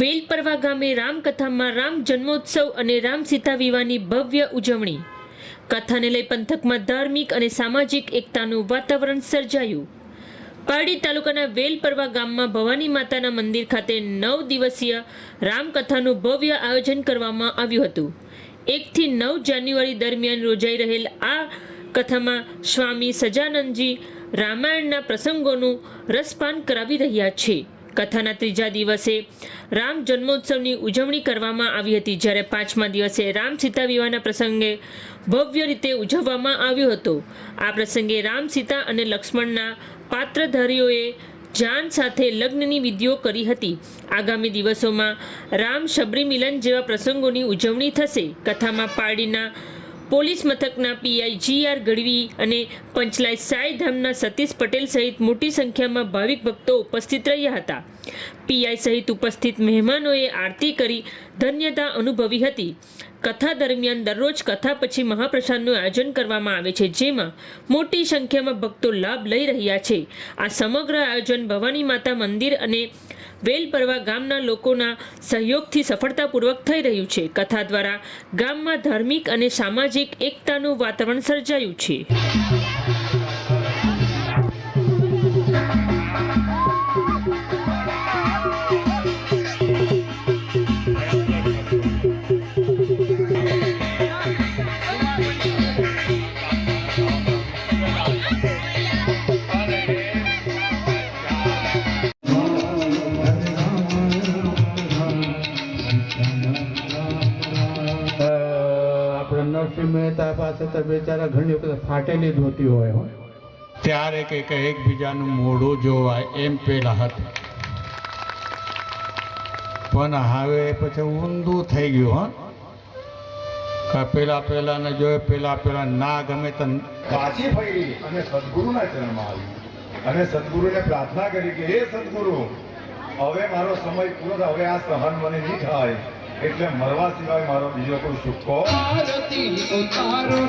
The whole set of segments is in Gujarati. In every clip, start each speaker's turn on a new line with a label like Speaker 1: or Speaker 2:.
Speaker 1: વેલપરવા ગામે રામકથામાં રામ જન્મોત્સવ અને રામ સીતા વિવાહની ભવ્ય ઉજવણી. કથાને લઈ પંથકમાં ધાર્મિક અને સામાજિક એકતાનું વાતાવરણ સર્જાયું. પારડી તાલુકાના વેલપરવા ગામમાં ભવાની માતાના મંદિર ખાતે નવ દિવસીય રામકથાનું ભવ્ય આયોજન કરવામાં આવ્યું હતું. એકથી નવ જાન્યુઆરી દરમિયાન યોજાઈ રહેલ આ કથામાં સ્વામી સજાનંદજી રામાયણના પ્રસંગોનું રસપાન કરાવી રહ્યા છે. કથાના ત્રીજા દિવસે રામ જન્મોત્સવની ઉજવણી કરવામાં આવી હતી, જ્યારે પાંચમા દિવસે રામ સીતા વિવાહના પ્રસંગે ભવ્ય રીતે ઉજવવામાં આવ્યો હતો. આ પ્રસંગે રામ સીતા અને લક્ષ્મણના પાત્રધારીઓએ જાન સાથે લગ્નની વિધિઓ કરી હતી. આગામી દિવસોમાં રામ શબરી મિલન જેવા પ્રસંગોની ઉજવણી થશે. કથામાં પારડીના પોલીસ મથકના પીઆઈ જી આર ગઢવી અને પંચલાઈ સાઈ ધામના સતીશ પટેલ સહિત મોટી સંખ્યામાં ભાવિક ભક્તો ઉપસ્થિત રહ્યા હતા. પીઆઈ સહિત ઉપસ્થિત મહેમાનોએ આરતી કરી ધન્યતા અનુભવી હતી. કથા દરમિયાન દરરોજ કથા પછી મહાપ્રસાદનું આયોજન કરવામાં આવે છે, જેમાં મોટી સંખ્યામાં ભક્તો લાભ લઈ રહ્યા છે. આ સમગ્ર આયોજન ભવાની માતા મંદિર અને વેલપરવા ગામના લોકોના સહયોગથી સફળતાપૂર્વક થઈ રહ્યું છે. કથા દ્વારા ગામમાં ધાર્મિક અને સામાજિક એકતાનું વાતાવરણ સર્જાયું છે.
Speaker 2: નરસિંહ મહેતા પાસે તો બેચારા ઘણી વખત ફાટેલી જ હોતી હોય હો. ત્યારે કંઈક એકબીજાનું મોઢું જોવાય એમ પેલા હતું. પણ હવે પછી ઊંધું થઈ ગયું હા. કે પેલા ને જોયે પેલા પેલા ના ગમે તો
Speaker 3: પાછી ફરી. અને સદગુરુના ચરણમાં આવી. અને સદગુરુને પ્રાર્થના કરી કે હે સદગુરુ હવે મારો સમય પૂરો હવે આ સહન મને નહીં થાય. એટલે મરવા સિવાય મારો બીજો કોઈ સુખો
Speaker 4: આરતી ઉતારો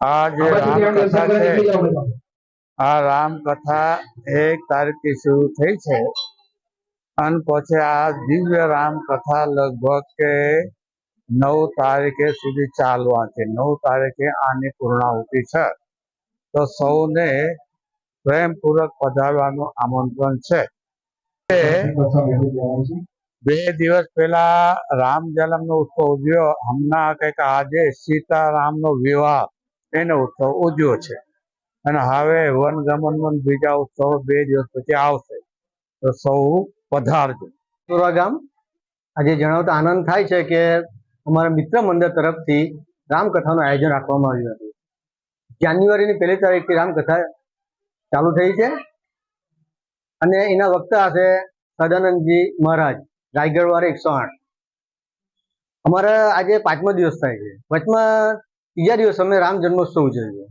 Speaker 2: આ જે રામકથા છે આ રામકથા એક તારીખથી શરૂ થઈ છે. અને પછી આ દિવ્ય રામકથા લગભગ કે નવ તારીખે સુધી ચાલવા છે. નવ તારીખે આની પૂર્ણાહુતિ છે. તો સૌને પ્રેમપૂર્વક પધારવાનું આમંત્રણ છે. બે દિવસ પહેલા રામ જન્મનો ઉત્સવ ઉજવ્યો. હમણાં કંઈક આજે સીતારામનો વિવાહ એનો ઉત્સવ ઉજવ્યો છે. અને હવે વનગમનનો બીજા ઉત્સવ બે દિવસ પછી આવશે. તો સૌ પધારજો.
Speaker 5: ગામ, આજે જણાવતા આનંદ થાય છે કે અમારા મિત્ર મંડળ તરફથી રામકથાનું આયોજન રાખવામાં આવ્યું હતું. જાન્યુઆરીની પહેલી તારીખથી રામકથા ચાલુ થઈ છે. અને એના વક્તા હશે સદાનંદજી મહારાજ. રાયગઢ વાળા એકસો આઠ. અમારે આજે પાંચમો દિવસ થાય છે. વચમાં ત્રીજા દિવસ અમે રામ જન્મોત્સવ ઉજવ્યો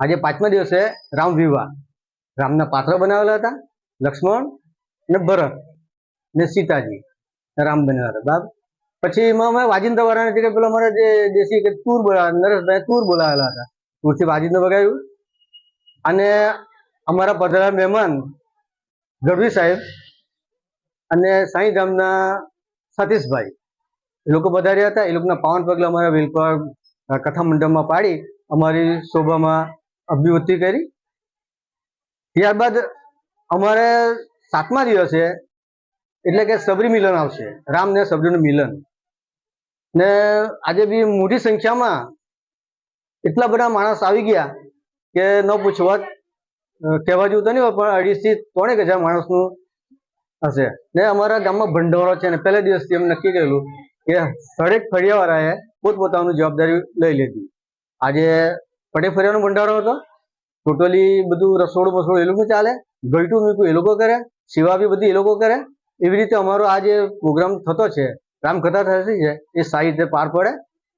Speaker 5: આજે પાંચમા દિવસે રામ વિવાહ. રામના પાત્ર બનાવેલા હતા, લક્ષ્મણ ને ભરત ને સીતાજી રામ બન્યા હતા. બાબ પછી એમાં અમે વાજિંદ્ર વાળાને જગ્યાએ પેલા અમારા જે દેશી કે તૂર બોલાવે નરેશભાઈ તૂર બોલાવેલા હતા. તૂરથી વાજિંદ્ર વગાડ્યું. અને અમારા પધરા મહેમાન ગઢવી સાહેબ અને સાંઈધામના સતીશભાઈ. એ લોકો પધાર્યા હતા. એ લોકોના પાવન પગલા અમારા વિલપર કથા મંડપમાં પાડી, અમારી શોભામાં અભિવૃદ્ધિ કરી. ત્યારબાદ અમારે સાતમા દિવસે એટલે કે સબરી મિલન આવશે. રામ ને સબરીનું મિલન. ને આજે બી મોટી સંખ્યામાં એટલા બધા માણસ આવી ગયા કે ન પૂછવા કહેવા જેવું તો નહીં પણ અઢીસથી ત્રણેક હજાર માણસનું હશે. ને અમારા ગામમાં ભંડોળો છે ને પહેલા દિવસથી એમ નક્કી કરેલું કે દરેક ફળિયાવાળાએ પોતપોતાનું જવાબદારી લઈ લીધી. આજે પટેલ ફળિયાનો ભંડારો હતો. ટોટલી બધું રસોડું બસોડું એ લોકો ચાલે. ગળટું મીઠું એ લોકો કરે. સેવા બી બધી એ લોકો કરે. એવી રીતે અમારો આ જે પ્રોગ્રામ થતો છે, રામકથા થતી છે, એ સારી રીતે પાર પડે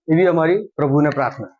Speaker 5: એવી અમારી પ્રભુને પ્રાર્થના.